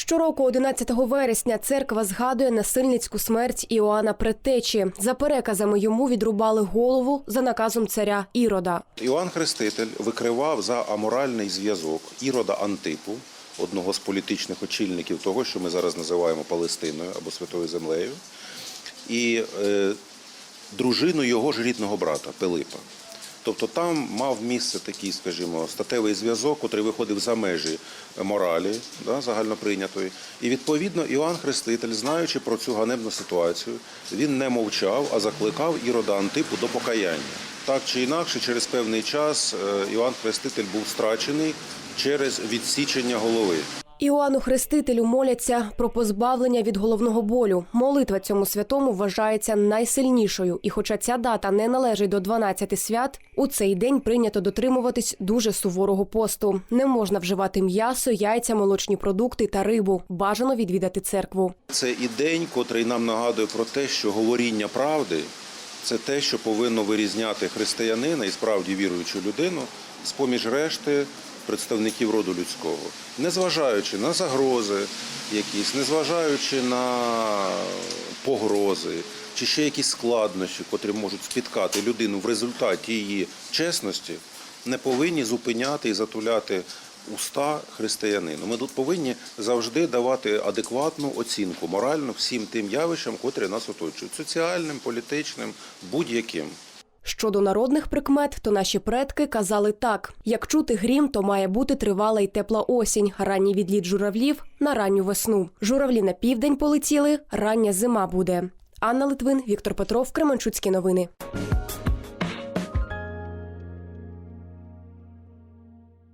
Щороку, 11 вересня, церква згадує насильницьку смерть Іоанна Предтечі. За переказами йому відрубали голову за наказом царя Ірода. Іоанн Хреститель викривав за аморальний зв'язок Ірода Антипу, одного з політичних очільників того, що ми зараз називаємо Палестиною або Святою Землею, і е, дружину його ж рідного брата Пилипа. Тобто там мав місце такий, скажімо, статевий зв'язок, який виходив за межі моралі да, загальноприйнятої. І відповідно Іоанн Хреститель, знаючи про цю ганебну ситуацію, він не мовчав, а закликав Ірода Антипу до покаяння. Так чи інакше, через певний час е, Іоанн Хреститель був страчений через відсічення голови. Іоанну Хрестителю моляться про позбавлення від головного болю. Молитва цьому святому вважається найсильнішою. І хоча ця дата не належить до 12 свят, у цей день прийнято дотримуватись дуже суворого посту. Не можна вживати м'ясо, яйця, молочні продукти та рибу. Бажано відвідати церкву. Це і день, котрий нам нагадує про те, що говоріння правди це те, що повинно вирізняти християнина і справді віруючу людину з поміж решти представників роду людського, незважаючи на загрози якісь, незважаючи на погрози чи ще якісь складнощі, котрі можуть спіткати людину в результаті її чесності, не повинні зупиняти і затуляти уста християнину. Ми тут повинні завжди давати адекватну оцінку моральну всім тим явищам, котрі нас оточують соціальним, політичним, будь-яким. Щодо народних прикмет, то наші предки казали так: як чути грім, то має бути тривала й тепла осінь, ранній відліт журавлів на ранню весну. Журавлі на південь полетіли, рання зима буде. Анна Литвин, Віктор Петров, Кременчуцькі новини.